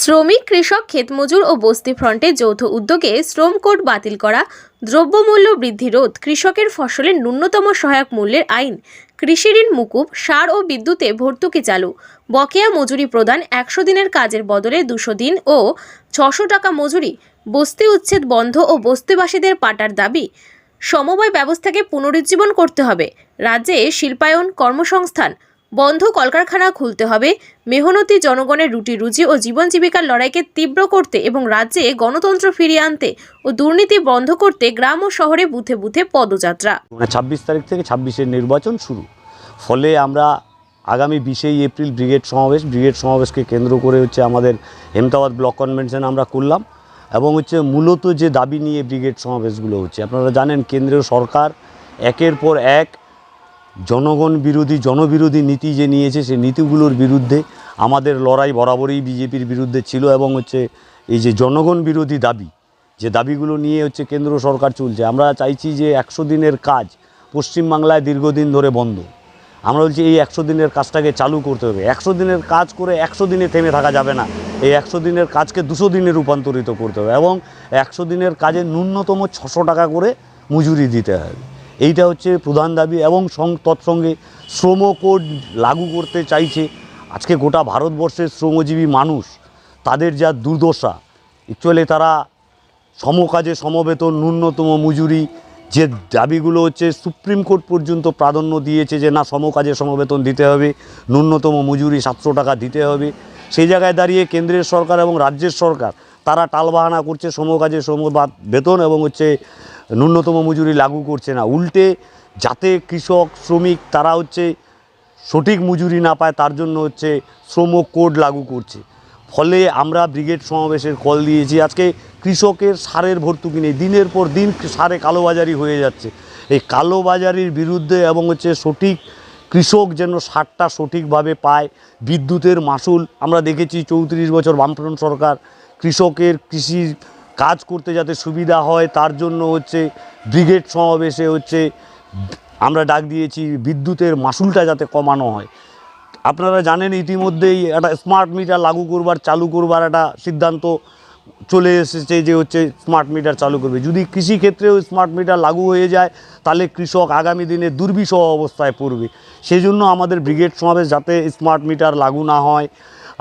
শ্রমিক, কৃষক ক্ষেতমজুর ও বস্তি ফ্রন্টে যৌথ উদ্যোগে শ্রম কোড বাতিল করা, দ্রব্যমূল্য বৃদ্ধি রোধ, কৃষকের ফসলের ন্যূনতম সহায়ক মূল্যের আইন, কৃষি ঋণ মুকুব, সার ও বিদ্যুতে ভর্তুকি চালু, বকেয়া মজুরি প্রদান একশো দিনের কাজের বদলে দুশো দিন ও ছশো টাকা মজুরি, বস্তি উচ্ছেদ বন্ধ ও বস্তিবাসীদের পাটার দাবি, সমবায় ব্যবস্থাকে পুনরুজ্জীবন করতে হবে, রাজ্যে শিল্পায়ন কর্মসংস্থান বন্ধ কলকারখানা খুলতে হবে। মেহনতি জনগণের রুটি রুজি ও জীবন জীবিকার লড়াইকে তীব্র করতে এবং রাজ্যে গণতন্ত্র ফিরিয়ে আনতে ও দুর্নীতি বন্ধ করতে গ্রাম ও শহরে বুথে বুথে পদযাত্রা। মানে ছাব্বিশ তারিখ থেকে ছাব্বিশের নির্বাচন শুরু। ফলে আমরা আগামী বিশেই এপ্রিল ব্রিগেড সমাবেশ, ব্রিগেড সমাবেশকে কেন্দ্র করে হচ্ছে আমাদের হেমতাবাদ ব্লক কনভেনশন আমরা করলাম এবং হচ্ছে মূলত যে দাবি নিয়ে ব্রিগেড সমাবেশগুলো হচ্ছে, আপনারা জানেন কেন্দ্রীয় সরকার একের পর এক জনগণ বিরোধী, জনবিরোধী নীতি যে নিয়েছে সেই নীতিগুলোর বিরুদ্ধে আমাদের লড়াই বরাবরই বিজেপির বিরুদ্ধে ছিল এবং হচ্ছে এই যে জনগণ বিরোধী দাবি, যে দাবিগুলো নিয়ে হচ্ছে কেন্দ্র সরকার চলছে, আমরা চাইছি যে একশো দিনের কাজ পশ্চিমবাংলায় দীর্ঘদিন ধরে বন্ধ। আমরা বলছি এই একশো দিনের কাজটাকে চালু করতে হবে। একশো দিনের কাজ করে একশো দিনে থেমে থাকা যাবে না। এই একশো দিনের কাজকে দুশো দিনে রূপান্তরিত করতে হবে এবং একশো দিনের কাজে ন্যূনতম ছশো টাকা করে মজুরি দিতে হবে। এইটা হচ্ছে প্রধান দাবি এবং সং- তৎসঙ্গে শ্রম কোড লাগু করতে চাইছে। আজকে গোটা ভারতবর্ষের শ্রমজীবী মানুষ, তাদের যা দুর্দশা অ্যাকচুয়ালি তারা সমকাজে সমবেতন, ন্যূনতম মজুরি, যে দাবিগুলো হচ্ছে সুপ্রিম কোর্ট পর্যন্ত প্রাধান্য দিয়েছে যে না, সমকাজে সমবেতন দিতে হবে, ন্যূনতম মজুরি সাতশো টাকা দিতে হবে। সেই জায়গায় দাঁড়িয়ে কেন্দ্রের সরকার এবং রাজ্যের সরকার, তারা টালবাহানা করছে সমকাজে সম বেতন এবং হচ্ছে ন্যূনতম মজুরি লাগু করছে না। উল্টে যাতে কৃষক, শ্রমিক তারা হচ্ছে সঠিক মজুরি না পায়, তার জন্য হচ্ছে শ্রম কোড লাগু করছে। ফলে আমরা ব্রিগেড সমাবেশের কল দিয়েছি, আজকে কৃষকের সারের ভর্তুকি নেই। দিনের পর দিন সারে কালোবাজারি হয়ে যাচ্ছে। এই কালোবাজারির বিরুদ্ধে এবং হচ্ছে সঠিক কৃষক যেন সারটা সঠিকভাবে পায়, বিদ্যুতের মাসুল আমরা দেখেছি চৌত্রিশ বছর বামফ্রন্ট সরকার কৃষকের কৃষির কাজ করতে যাতে সুবিধা হয়, তার জন্য হচ্ছে ব্রিগেড সমাবেশে হচ্ছে আমরা ডাক দিয়েছি, বিদ্যুতের মাসুলটা যাতে কমানো হয়। আপনারা জানেন ইতিমধ্যেই একটা স্মার্ট মিটার লাগু করবার, চালু করবার একটা সিদ্ধান্ত চলে এসেছে যে হচ্ছে স্মার্ট মিটার চালু করবে। যদি কৃষিক্ষেত্রেও স্মার্ট মিটার লাগু হয়ে যায়, তাহলে কৃষক আগামী দিনে দুর্বিষহ অবস্থায় পড়বে। সেই জন্য আমাদের ব্রিগেড সমাবেশ যাতে স্মার্ট মিটার লাগু না হয়,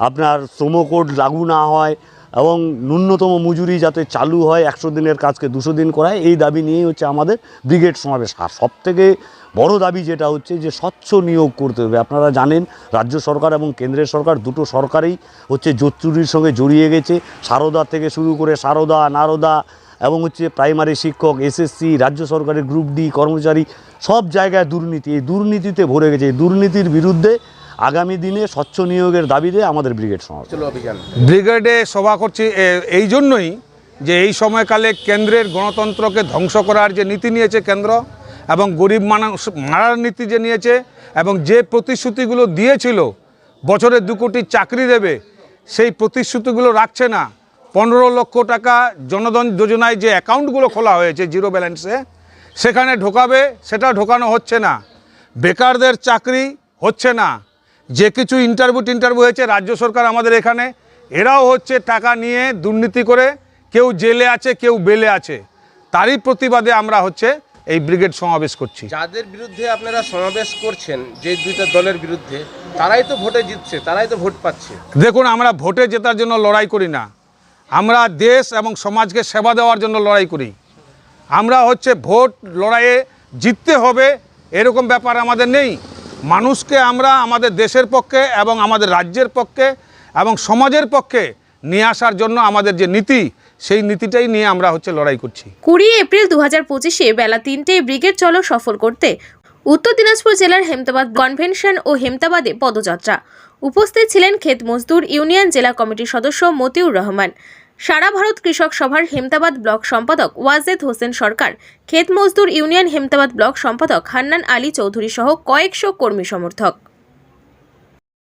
আপনার শ্রম কোড লাগু না হয় এবং ন্যূনতম মজুরি যাতে চালু হয় একশো দিনের কাজকে দুশো দিন করায়, এই দাবি নিয়েই হচ্ছে আমাদের ব্রিগেড সমাবেশ। আর সবথেকে বড় দাবি যেটা হচ্ছে যে স্বচ্ছ নিয়োগ করতে হবে। আপনারা জানেন, রাজ্য সরকার এবং কেন্দ্রের সরকার দুটো সরকারই হচ্ছে জোচ্চুরির সঙ্গে জড়িয়ে গেছে। সারদা থেকে শুরু করে সারদা, নারদা এবং হচ্ছে প্রাইমারি শিক্ষক, এসএসসি, রাজ্য সরকারের গ্রুপ ডি, কর্মচারী সব জায়গায় দুর্নীতি। এই দুর্নীতিতে ভরে গেছে। এই দুর্নীতির বিরুদ্ধে আগামী দিনে স্বচ্ছ নিয়োগের দাবিতে আমাদের ব্রিগেড সমাবেশ। ব্রিগেডে সভা করছি এই জন্যই যে এই সময়কালে কেন্দ্রের গণতন্ত্রকে ধ্বংস করার যে নীতি নিয়েছে কেন্দ্র এবং গরিব মানুষ মারার নীতি যে নিয়েছে এবং যে প্রতিশ্রুতিগুলো দিয়েছিল বছরে দু কোটি চাকরি দেবে সেই প্রতিশ্রুতিগুলো রাখছে না। পনেরো লক্ষ টাকা জনধন যোজনায় যে অ্যাকাউন্টগুলো খোলা হয়েছে জিরো ব্যালেন্সে সেখানে ঢোকাবে সেটা ঢোকানো হচ্ছে না। বেকারদের চাকরি হচ্ছে না। যে কিছু ইন্টারভিউ টিন্টারভিউ হয়েছে রাজ্য সরকার আমাদের এখানে এরাও হচ্ছে টাকা নিয়ে দুর্নীতি করে কেউ জেলে আছে কেউ বেলে আছে। তারই প্রতিবাদে আমরা হচ্ছে এই ব্রিগেড সমাবেশ করছি। যাদের বিরুদ্ধে আপনারা সমাবেশ করছেন যে দুইটা দলের বিরুদ্ধে তারাই তো ভোটে জিতছে তারাই তো ভোট পাচ্ছে। দেখুন আমরা ভোটে জেতার জন্য লড়াই করি না। আমরা দেশ এবং সমাজকে সেবা দেওয়ার জন্য লড়াই করি। আমরা হচ্ছে ভোট লড়াইয়ে জিততে হবে এরকম ব্যাপার আমাদের নেই। মানুষকে আমরা আমাদের দেশের পক্ষে এবং আমাদের রাজ্যের পক্ষে এবং সমাজের পক্ষে নিয়ে আসার জন্য আমাদের যে নীতি, সেই নীতিটাই নিয়ে আমরা হচ্ছে লড়াই করছি। কুড়ি এপ্রিল দু হাজার পঁচিশে বেলা তিনটেয় ব্রিগেড চলো সফল করতে উত্তর দিনাজপুর জেলার হেমতাবাদ কনভেনশন ও হেমতাবাদে পদযাত্রা। উপস্থিত ছিলেন ক্ষেত মজদুর ইউনিয়ন জেলা কমিটির সদস্য মতিউর রহমান। সারা ভারত কৃষক সভার হেমতাবাদ ব্লক সম্পাদক ওয়াজেদ হোসেন সরকার ক্ষেত মজদুর ইউনিয়ন হেমতাবাদ ব্লক সম্পাদক হান্নান আলী চৌধুরী সহ কয়েকশো কর্মী সমর্থক।